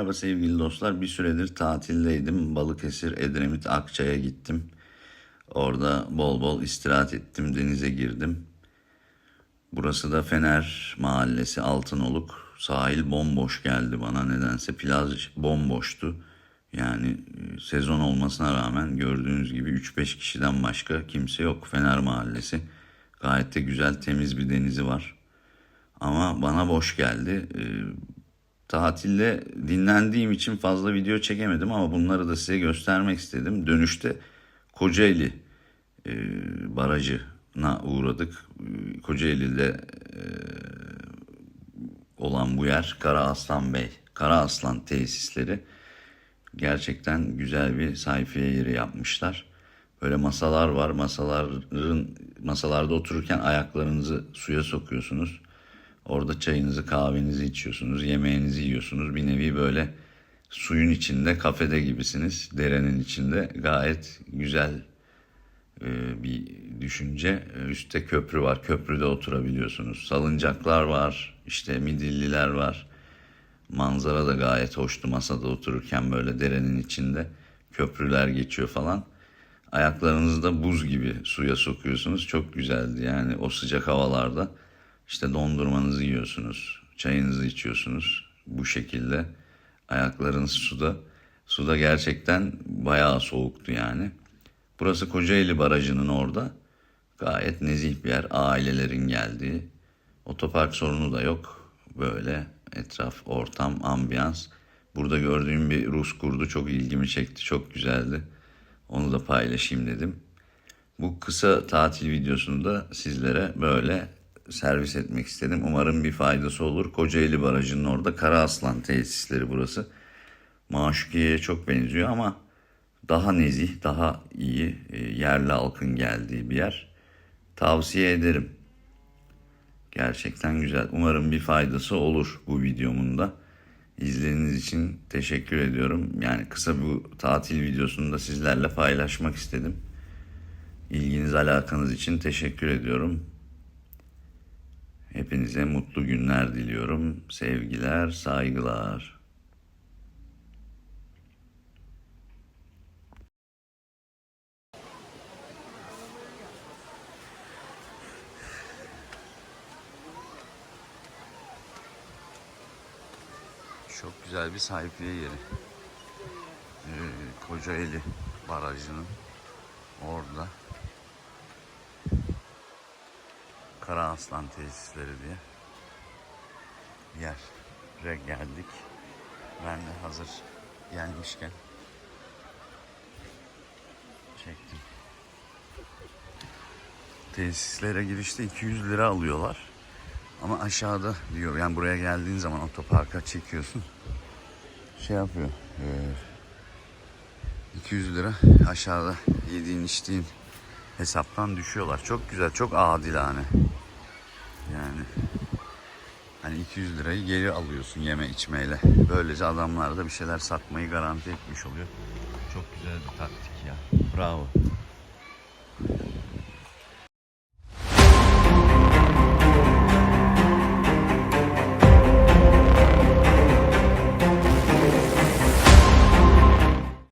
Merhaba sevgili dostlar. Bir süredir tatildeydim. Balıkesir, Edremit, Akçay'a gittim. Orada bol bol istirahat ettim. Denize girdim. Burası da Fener Mahallesi Altınoluk. Sahil bomboş geldi bana nedense. Plaj bomboştu. Yani e, sezon olmasına rağmen gördüğünüz gibi 3-5 kişiden başka kimse yok Fener Mahallesi. Gayet de güzel temiz bir denizi var. Ama bana boş geldi. Tatilde dinlendiğim için fazla video çekemedim ama bunları da size göstermek istedim. Dönüşte Kocaeli e, barajına uğradık. Kocaeli'de e, olan bu yer Kara Aslan Bey, Kara Aslan tesisleri. Gerçekten güzel bir sayfiye yeri yapmışlar. Böyle masalar var. Masaların masalarda otururken ayaklarınızı suya sokuyorsunuz. Orada çayınızı, kahvenizi içiyorsunuz, yemeğinizi yiyorsunuz. Bir nevi böyle suyun içinde, kafede gibisiniz. Derenin içinde gayet güzel e, bir düşünce. Üstte köprü var. Köprüde oturabiliyorsunuz. Salıncaklar var. işte midilliler var. Manzara da gayet hoştu masada otururken böyle derenin içinde. Köprüler geçiyor falan. Ayaklarınızı da buz gibi suya sokuyorsunuz. Çok güzeldi yani o sıcak havalarda. İşte dondurmanızı yiyorsunuz. Çayınızı içiyorsunuz. Bu şekilde ayaklarınız suda. Suda gerçekten bayağı soğuktu yani. Burası Kocaeli Barajı'nın orada. Gayet nezih bir yer. Ailelerin geldiği. Otopark sorunu da yok. Böyle etraf, ortam, ambiyans. Burada gördüğüm bir Rus kurdu çok ilgimi çekti. Çok güzeldi. Onu da paylaşayım dedim. Bu kısa tatil videosunu da sizlere böyle servis etmek istedim. Umarım bir faydası olur. Kocaeli Barajı'nın orada Kara Aslan tesisleri burası. Maşukiye'ye çok benziyor ama daha nezih, daha iyi e, yerli halkın geldiği bir yer. Tavsiye ederim. Gerçekten güzel. Umarım bir faydası olur bu videomun da. İzlediğiniz için teşekkür ediyorum. Yani kısa bu tatil videosunu da sizlerle paylaşmak istedim. İlginiz alakanız için teşekkür ediyorum. Hepinize mutlu günler diliyorum. Sevgiler, saygılar. Çok güzel bir sahipliğe yeri. Ee, Kocaeli Barajı'nın orada Kara Aslan tesisleri diye bir yere geldik. Ben de hazır gelmişken çektim. Tesislere girişte 200 lira alıyorlar. Ama aşağıda diyor yani buraya geldiğin zaman otoparka çekiyorsun. Şey yapıyor. e, 200 lira aşağıda yediğin içtiğin hesaptan düşüyorlar. Çok güzel, çok adilane. Yani hani 200 lirayı geri alıyorsun yeme içmeyle. Böylece adamlar da bir şeyler satmayı garanti etmiş oluyor. Çok güzel bir taktik ya. Bravo.